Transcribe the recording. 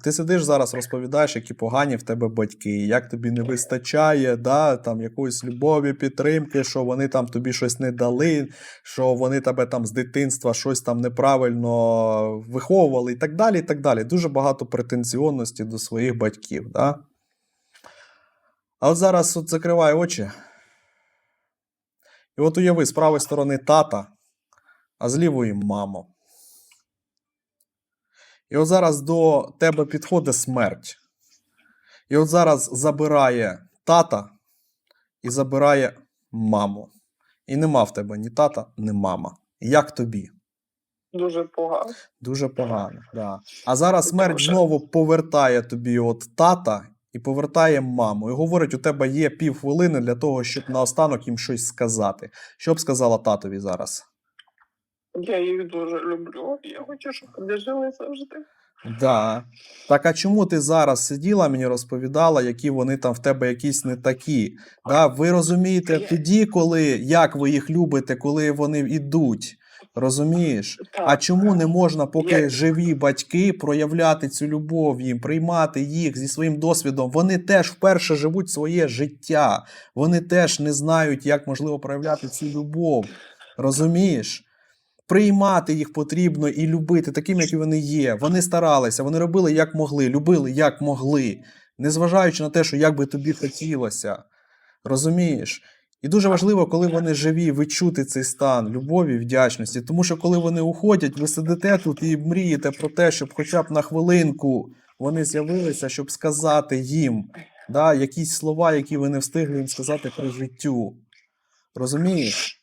Ти сидиш зараз, розповідаєш, які погані в тебе батьки, як тобі не вистачає да, там, якоїсь любові, підтримки, що вони там тобі щось не дали, що вони тебе там з дитинства щось там неправильно виховували і так далі. і так далі. Дуже багато претензіонності до своїх батьків. Да? А от зараз от закривай очі. І от уяви, з правої сторони тата, а з лівої маму. І от зараз до тебе підходить смерть. І от зараз забирає тата і забирає маму. І нема в тебе ні тата, ні мама. Як тобі? Дуже погано. Дуже погано. Да. А зараз смерть знову повертає тобі от тата і повертає маму. І говорить: у тебе є півхвилини для того, щоб наостанок їм щось сказати. Що б сказала татові зараз? Я їх дуже люблю. Я хочу, щоб вони жили завжди. Да. Так а чому ти зараз сиділа, мені розповідала, які вони там в тебе якісь не такі? Да? Ви розумієте тоді, коли як ви їх любите, коли вони йдуть. Розумієш? Так. А чому не можна, поки Я- живі батьки, проявляти цю любов їм, приймати їх зі своїм досвідом? Вони теж вперше живуть своє життя. Вони теж не знають, як можливо проявляти цю любов. Розумієш? Приймати їх потрібно і любити такими, які вони є. Вони старалися, вони робили як могли, любили як могли, незважаючи на те, що як би тобі хотілося. Розумієш? І дуже важливо, коли вони живі, відчути цей стан любові, вдячності. Тому що коли вони уходять, ви сидите тут і мрієте про те, щоб хоча б на хвилинку вони з'явилися, щоб сказати їм да, якісь слова, які ви не встигли їм сказати при життю. Розумієш?